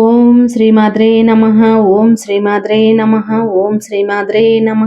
ఓం శ్రీమాద్రే నమ ఓం శ్రీమాద్రే నమ ఓం శ్రీమాద్రే నమ.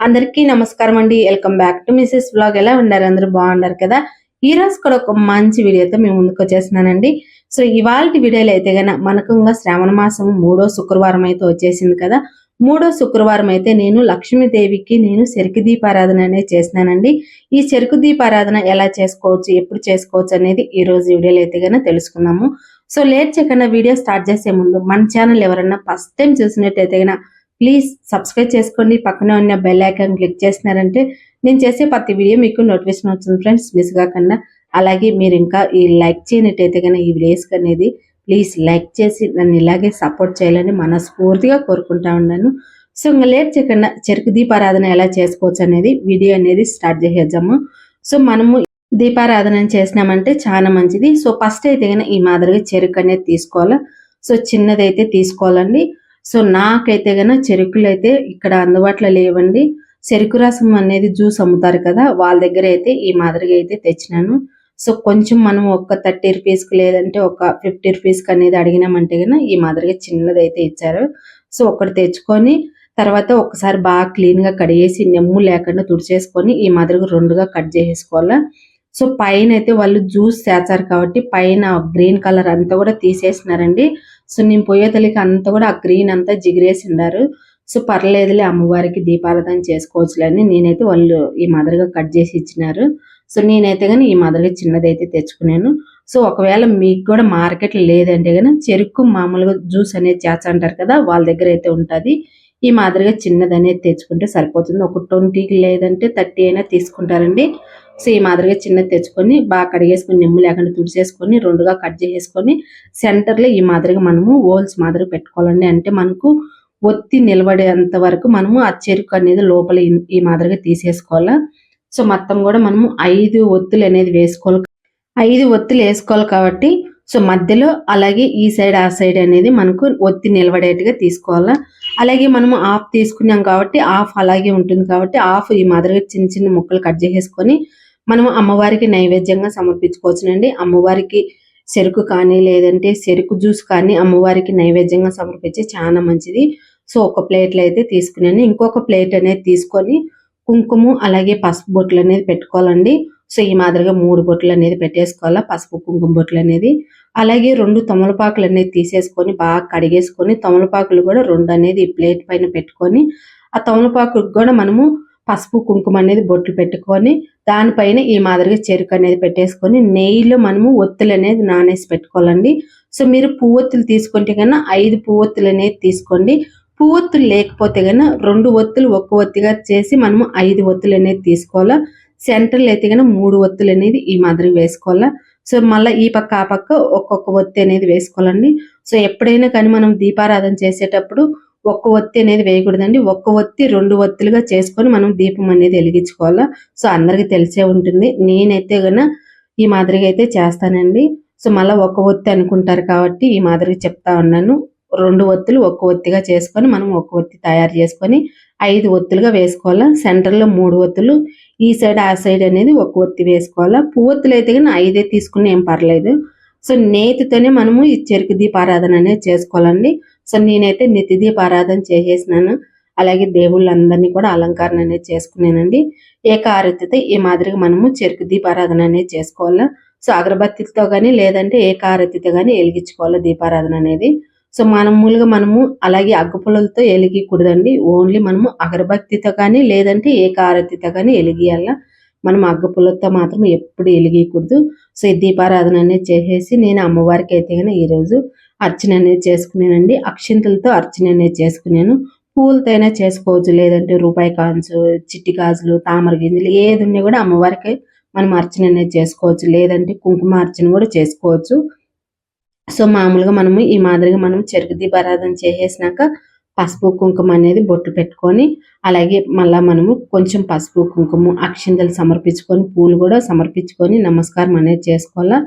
అందరికీ నమస్కారం అండి. Welcome back to Mrs blog ఎలా ఉన్నారు? అందరూ బాగున్నారు కదా? ఈ రోజు కూడా ఒక మంచి వీడియోతో మేము ముందుకు వచ్చేస్తున్నానండి. సో ఇవాళ వీడియోలో అయితే గన మనకు ఇంకా శ్రావణ మాసం మూడో శుక్రవారం అయితే వచ్చేసింది కదా? మూడో శుక్రవారం అయితే నేను లక్ష్మీదేవికి నేను చెరుకు దీపారాధన అనేది చేసినానండి ఈ చెరుకు దీపారాధన ఎలా చేసుకోవచ్చు? ఎప్పుడు చేసుకోవచ్చు అనేది ఈ రోజు వీడియోలో అయితే గన తెలుసుకుందాము. సో లేట్ చేయకుండా వీడియో స్టార్ట్ చేసే ముందు మన ఛానల్ ఎవరన్నా ఫస్ట్ టైం చూసినట్టయితే గన ప్లీజ్ సబ్స్క్రైబ్ చేసుకోండి. పక్కనే ఉన్న బెల్ ఐకాన్ క్లిక్ చేసినారంటే నేను చేసే ప్రతి వీడియో మీకు నోటిఫికేషన్ అవుతుంది ఫ్రెండ్స్ మిస్ కాకుండా అలాగే మీరు ఇంకా ఈ లైక్ చేయనట్టయితే కనుక ఈ వీడియోస్ అనేది ప్లీజ్ లైక్ చేసి నన్ను ఇలాగే సపోర్ట్ చేయాలని మనస్ఫూర్తిగా కోరుకుంటా ఉన్నాను. సో ఇంకా లేట్ చేయకుండా చెరుకు దీపారాధన ఎలా చేసుకోవచ్చు అనేది వీడియో అనేది స్టార్ట్ చేసేద్దాము. సో మనము దీపారాధన చేసినామంటే చాలా మంచిది. సో ఫస్ట్ అయితే కానీ ఈ మాదిరిగా చెరుకు అనేది తీసుకోవాలి. సో చిన్నదైతే తీసుకోవాలండి. సో నాకైతే గన చెరుకులు అయితే ఇక్కడ అందుబాటులో లేవండి. చెరుకు రసం అనేది జ్యూస్ అమ్ముతారు కదా వాళ్ళ దగ్గర అయితే ఈ మాదిరిగా అయితే తెచ్చినాను. సో కొంచెం మనం ఒక థర్టీ రూపీస్కి లేదంటే ఒక ఫిఫ్టీ రూపీస్కి అనేది అడిగినామంటే కన్నా ఈ మాదిరిగా చిన్నది అయితే ఇచ్చారు. సో ఒకటి తెచ్చుకొని తర్వాత ఒకసారి బాగా క్లీన్గా కడిగేసి నెమ్ము లేకుండా తుడిచేసుకొని ఈ మాదిరిగా రెండుగా కట్ చేసేసుకోవాలా. సో పైన అయితే వాళ్ళు జ్యూస్ చేస్తారు కాబట్టి పైన గ్రీన్ కలర్ అంతా కూడా తీసేసినారండి. సో నేను పోయేతలికి అంతా కూడా ఆ గ్రీన్ అంతా జిగిరేసి ఉన్నారు సో పర్లేదులే అమ్మవారికి దీపారాధన చేసుకోవచ్చులని నేనైతే వాళ్ళు ఈ మాదిరిగా కట్ చేసి ఇచ్చినారు. సో నేనైతే కానీ ఈ మాదిరిగా చిన్నదైతే తెచ్చుకున్నాను. సో ఒకవేళ మీకు కూడా మార్కెట్లో లేదంటే కానీ చెరుకు మామూలుగా జ్యూస్ అనేది చేస్తా కదా వాళ్ళ దగ్గర అయితే ఉంటుంది. ఈ మాదిరిగా చిన్నది అనేది తెచ్చుకుంటే సరిపోతుంది. ఒక ట్వంటీకి లేదంటే థర్టీ అయినా తీసుకుంటారండి. సో ఈ మాదిరిగా చిన్నది తెచ్చుకొని బాగా కడిగేసుకొని నిమ్ము లేకుండా తుడిచేసుకొని రెండుగా కట్ చేసేసుకొని సెంటర్లో ఈ మాదిరిగా మనము హోల్స్ మాదిరిగా పెట్టుకోవాలండి. అంటే మనకు ఒత్తి నిలబడేంత వరకు మనము ఆ చెరుకు అనేది లోపల ఈ మాదిరిగా తీసేసుకోవాలా. సో మొత్తం కూడా మనము ఐదు ఒత్తులు అనేది వేసుకోవాలి. ఐదు ఒత్తులు వేసుకోవాలి కాబట్టి సో మధ్యలో అలాగే ఈ సైడ్ ఆ సైడ్ అనేది మనకు ఒత్తి నిలబడేట్టుగా తీసుకోవాలా. అలాగే మనము ఆఫ్ తీసుకున్నాం కాబట్టి ఆఫ్ అలాగే ఉంటుంది కాబట్టి ఆఫ్ ఈ మాదిరిగా చిన్న చిన్న ముక్కలు కట్ చేసేసుకొని మనము అమ్మవారికి నైవేద్యంగా సమర్పించుకోవచ్చునండి. అమ్మవారికి చెరుకు కానీ లేదంటే చెరుకు జ్యూస్ కానీ అమ్మవారికి నైవేద్యంగా సమర్పించి చాలా మంచిది. సో ఒక ప్లేట్లో అయితే తీసుకున్నాను. ఇంకొక ప్లేట్ అనేది తీసుకొని కుంకుమ అలాగే పసుపు బొట్లు అనేది పెట్టుకోవాలండి. సో ఈ మాదిరిగా మూడు బొట్లు అనేది పెట్టేసుకోవాలా పసుపు కుంకుమ బొట్లు అనేది. అలాగే రెండు తమలపాకులు అనేది తీసేసుకొని బాగా కడిగేసుకొని తమలపాకులు కూడా రెండు అనేది ప్లేట్ పైన పెట్టుకొని ఆ తమలపాకు కూడా మనము పసుపు కుంకుమ అనేది బొట్లు పెట్టుకొని దానిపైన ఈ మాదిరిగా చెరుకు అనేది పెట్టేసుకొని నెయ్యిలో మనము ఒత్తులు అనేది నానేసి పెట్టుకోవాలండి. సో మీరు పువ్వొత్తులు తీసుకుంటే కన్నా ఐదు పువ్వొత్తులు అనేది తీసుకోండి. పువ్వొత్తులు లేకపోతే కన్నా రెండు ఒత్తులు ఒక్క ఒత్తిగా చేసి మనము ఐదు ఒత్తులు అనేది తీసుకోవాలా? సెంటర్లో అయితే కన్నా మూడు ఒత్తులు అనేది ఈ మాదిరి వేసుకోవాలా? సో మళ్ళీ ఈ పక్క ఆ పక్క ఒక్కొక్క ఒత్తి అనేది వేసుకోవాలండి. సో ఎప్పుడైనా కానీ మనం దీపారాధన చేసేటప్పుడు ఒక్క ఒత్తి అనేది వేయకూడదండి. ఒక్క ఒత్తి రెండు ఒత్తులుగా చేసుకొని మనం దీపం అనేది వెలిగించుకోవాలా? సో అందరికి తెలిసే ఉంటుంది. నేనైతే గన ఈ మాదిరిగా అయితే చేస్తానండి. సో మళ్ళీ ఒక్క ఒత్తి అనుకుంటారు కాబట్టి ఈ మాదిరిగా చెప్తా ఉన్నాను. రెండు ఒత్తులు ఒక్క ఒత్తిగా చేసుకొని మనం ఒక్క ఒత్తి తయారు చేసుకొని ఐదు ఒత్తులుగా వేసుకోవాలా? సెంటర్లో మూడు ఒత్తులు ఈ సైడ్ ఆ సైడ్ అనేది ఒక ఒత్తి వేసుకోవాలా? పువ్వొత్తులు అయితే కానీ ఐదే తీసుకుని ఏం పర్లేదు. సో నేతితోనే మనము ఈ చెరుకు దీపారాధన అనేది చేసుకోవాలండి. సో నేనైతే నిత్య దీపారాధన చేసేసినాను. అలాగే దేవుళ్ళందరినీ కూడా అలంకరణ అనేది చేసుకున్నానండి ఏకారతితో ఈ మాదిరిగా మనము చెరుకు దీపారాధన అనేది చేసుకోవాలా? సో అగరబత్తితో కానీ లేదంటే ఏకారతితో కానీ వెలిగించుకోవాలి దీపారాధన అనేది? సో మామూలుగా మనము అలాగే అగ్గుపుల్లలతో వెలిగకూడదండి. ఓన్లీ మనము అగరబత్తితో కానీ లేదంటే ఏకారతితో కానీ వెలిగియాల? మనం అగ్గుపుల్లతో మాత్రం ఎప్పుడు వెలిగకూడదు. సో ఈ దీపారాధన అనేది చేసేసి నేను అమ్మవారికి అయితే కానీ ఈరోజు అర్చన అనేది చేసుకునేనండి. అక్షింతలతో అర్చన అనేది చేసుకున్నాను పూలతో అయినా చేసుకోవచ్చు. లేదంటే రూపాయి కాన్సు చిట్టి గాజులు తామర గింజలు ఏది ఉన్నా కూడా అమ్మవారికి మనం అర్చన అనేది చేసుకోవచ్చు. లేదంటే కుంకుమ అర్చన కూడా చేసుకోవచ్చు. సో మామూలుగా మనము ఈ మాదిరిగా మనం చెరుకు దీపారాధన చేసేసినాక పసుపు కుంకుమ అనేది బొట్టు పెట్టుకొని అలాగే మళ్ళీ మనము కొంచెం పసుపు కుంకుమ అక్షింతలు సమర్పించుకొని పూలు కూడా సమర్పించుకొని నమస్కారం అనేది చేసుకోవాలా?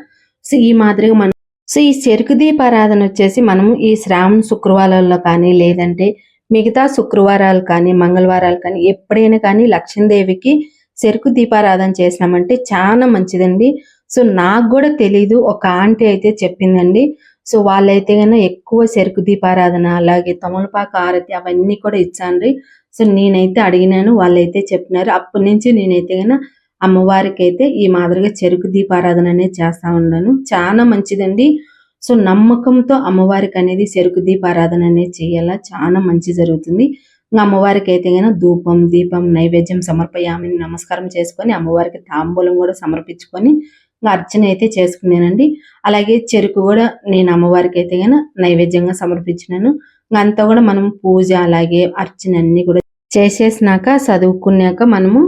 సో ఈ మాదిరిగా మనం సో ఈ చెరుకు దీపారాధన వచ్చేసి మనము ఈ శ్రావణ శుక్రవారాల్లో కానీ లేదంటే మిగతా శుక్రవారాలు కానీ మంగళవారాలు కానీ ఎప్పుడైనా కానీ లక్ష్మీదేవికి చెరుకు దీపారాధన చేసినామంటే చాలా మంచిదండి. సో నాకు కూడా తెలీదు ఒక ఆంటీ అయితే చెప్పిందండి. సో వాళ్ళైతే కన్నా ఎక్కువ చెరుకు దీపారాధన అలాగే తమలపాకు ఆరతి అవన్నీ కూడా ఇచ్చానండి సో నేనైతే అడిగినాను వాళ్ళైతే చెప్పినారు. అప్పటి నుంచి నేనైతే గన అమ్మవారికి అయితే ఈ మాదిరిగా చెరుకు దీపారాధన అనేది చేస్తా ఉన్నాను చాలా మంచిదండి. సో నమ్మకంతో అమ్మవారికి అనేది చెరుకు దీపారాధన అనేది చేయాలా? చాలా మంచి జరుగుతుంది. ఇంకా అమ్మవారికి అయితే గన ధూపం దీపం నైవేద్యం సమర్పయామిని నమస్కారం చేసుకొని అమ్మవారికి తాంబూలం కూడా సమర్పించుకొని ఇంకా అర్చన అయితే చేసుకున్నానండి. అలాగే చెరుకు కూడా నేను అమ్మవారికి అయితే గన నైవేద్యంగా సమర్పించినాను. ఇంకా అంతా కూడా మనం పూజ అలాగే అర్చన అన్ని కూడా చేసేసినాక చదువుకున్నాక మనము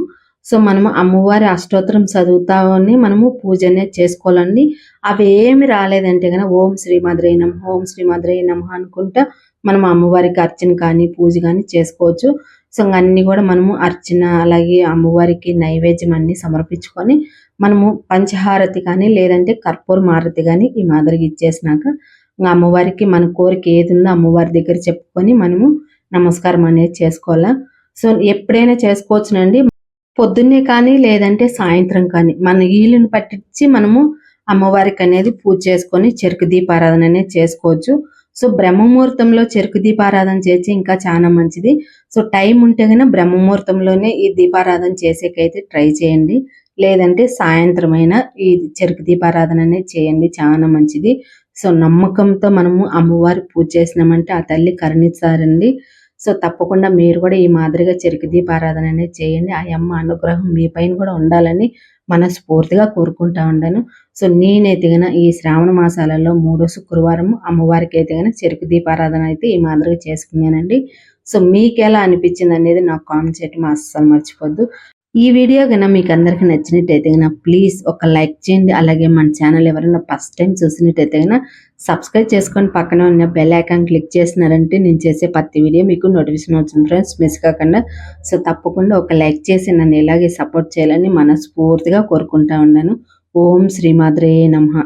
సో మనము అమ్మవారి అష్టోత్తరం చదువుతామని మనము పూజ అనేది చేసుకోవాలండి. అవి ఏమి రాలేదంటే కనుక ఓం శ్రీ మధురై నమ ఓం శ్రీ మధురై నమ అనుకుంటా మనం అమ్మవారికి అర్చన కానీ పూజ కానీ చేసుకోవచ్చు. సో అన్ని కూడా మనము అర్చన అలాగే అమ్మవారికి నైవేద్యం అన్ని సమర్పించుకొని మనము పంచహారతి కానీ లేదంటే కర్పూర మారతి కానీ ఈ మాదిరిగా ఇచ్చేసినాక ఇంకా అమ్మవారికి మన కోరిక ఏది ఉందో అమ్మవారి దగ్గర చెప్పుకొని మనము నమస్కారం అనేది చేసుకోవాలా. సో ఎప్పుడైనా చేసుకోవచ్చునండి. పొద్దున్నే కానీ లేదంటే సాయంత్రం కానీ. మన ఈలుని పట్టించి మనము అమ్మవారికి అనేది పూజ చేసుకొని చెరుకు దీపారాధన అనేది చేసుకోవచ్చు. సో బ్రహ్మముహూర్తంలో చెరుకు దీపారాధన చేసి ఇంకా చాలా మంచిది. సో టైం ఉంటే కనుక బ్రహ్మముహూర్తంలోనే ఈ దీపారాధన చేసేకైతే ట్రై చేయండి. లేదంటే సాయంత్రం ఈ చెరుకు దీపారాధన అనేది చేయండి. చాలా మంచిది. సో నమ్మకంతో మనము అమ్మవారి పూజ చేసినామంటే ఆ తల్లి కరుణిస్తారండి సో తప్పకుండా మీరు కూడా ఈ మాదిరిగా చెరుకు దీపారాధన అనేది చేయండి. ఆ అమ్మ అనుగ్రహం మీ పైన కూడా ఉండాలని మనస్ఫూర్తిగా కోరుకుంటా ఉండాను. సో నేనైతే గన ఈ శ్రావణ మాసాలలో మూడో శుక్రవారం అమ్మవారికి అయితే గన చెరుకు దీపారాధన అయితే ఈ మాదిరిగా చేసుకున్నానండి. సో మీకు ఎలా అనిపించింది అనేది నాకు కామెంట్ చేయటం అస్సలు మర్చిపోద్దు. ఈ వీడియో కనుక మీకు అందరికీ నచ్చినట్టయితే కనుక ప్లీజ్ ఒక లైక్ చేయండి. అలాగే మన ఛానల్ ఎవరైనా ఫస్ట్ టైం చూసినట్టయితే కనుక సబ్స్క్రైబ్ చేసుకొని పక్కన ఉన్న బెల్ ఐకాన్ క్లిక్ చేసినారంటే నేను చేసే ప్రతి వీడియో మీకు నోటిఫికేషన్ వచ్చింది ఫ్రెండ్స్ మిస్ కాకుండా సో తప్పకుండా ఒక లైక్ చేసి నన్ను ఇలాగే సపోర్ట్ చేయాలని మనస్ఫూర్తిగా కోరుకుంటా ఉన్నాను. ఓం శ్రీమాద్రే నమ.